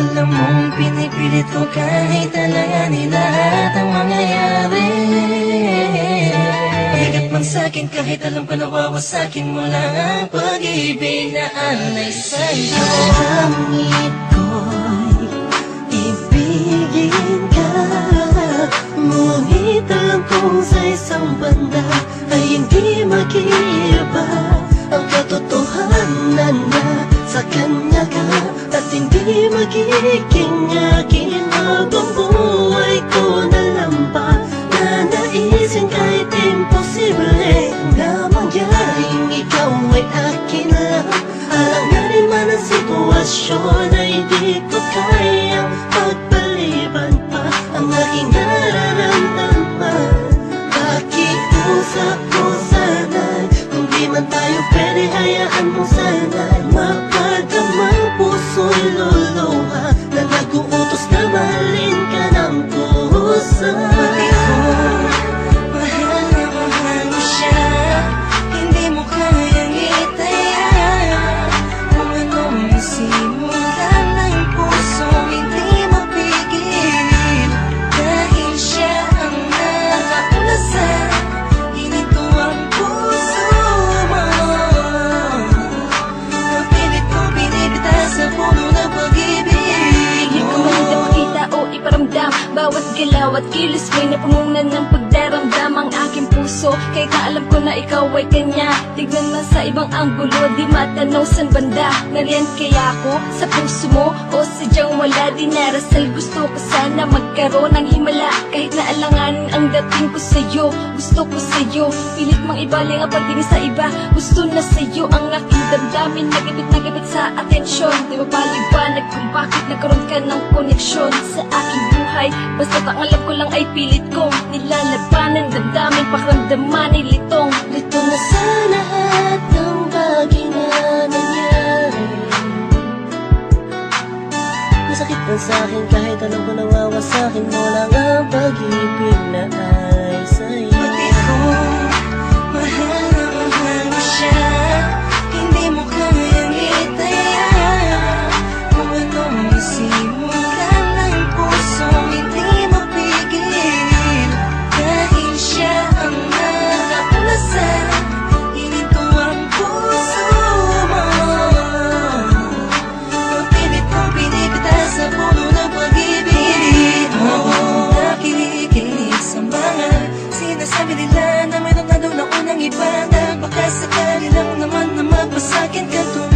Alam mong pinipilit ko kahit alanganin lahat ang mangyayari. Bigat man sa'kin kahit alam ko nawawasakin mo lang ang pag-ibig na alay sa'yo. Langit ko'y ibigin ka Ngunit alam kong sa isang banda ay hindi mag-iiba Ang katotohanan na sa kanya ka At hindi magiging akin habang buhay ko na lang ba? Na naisin kahit imposible na mangyaring ikaw ay akin lang Alanganin man ang sitwasyon ay hindi ko o iparamdam Bawat galaw at kilos may napungunan ng pagdaramdam Ang aking puso. Kahit na alam ko na ikaw ay kanya. Tignan na sa ibang anggulo Di matanaw san banda. Nariyan kaya ako sa puso mo? O sadyang wala Di narasal. Gusto ko sana magkaroon ng himala. Kahit na alanganin ang dating ko sa'yo Gusto ko sa'yo. Pilit mang ibaling ang pagtingin sa iba Gusto na sa'yo ang aking damdamin. Nagibit na gibit sa atensyon. Di ba paliwanag kung bakit nagkaroon ka ng koneksyon Sa aking buhay Basta't ang alam ko lang ay pilit kong Nilalabanan, damdamin, pakiramdaman ay litong. Lito na sa lahat ng bagay na nangyari Masakit man sa'kin kahit alam ko nawawasakin mo lang ang pag-ibig sakali lang naman na magpasakin ka tuluyan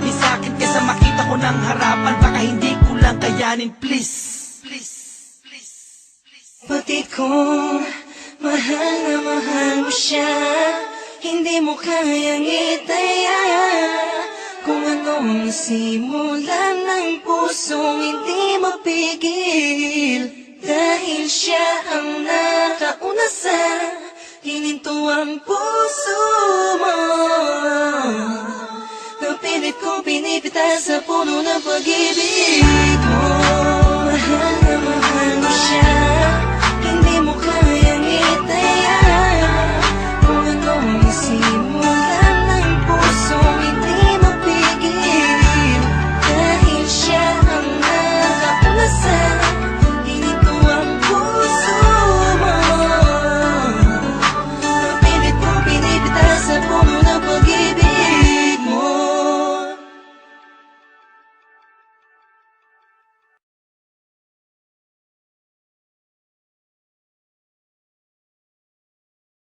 magsabi sa akin Kesa makita ko ng harapan Baka hindi ko lang kayanin. Please Please, please, please. Pati ko Mahal na mahal mo siya. Hindi mo kayang itaya. Kung ano ang nasimulan ng pusong hindi mapigil. Dahil siya ang nakauna sa Napilit kong pinipitas sa puno ng pag-ibig mo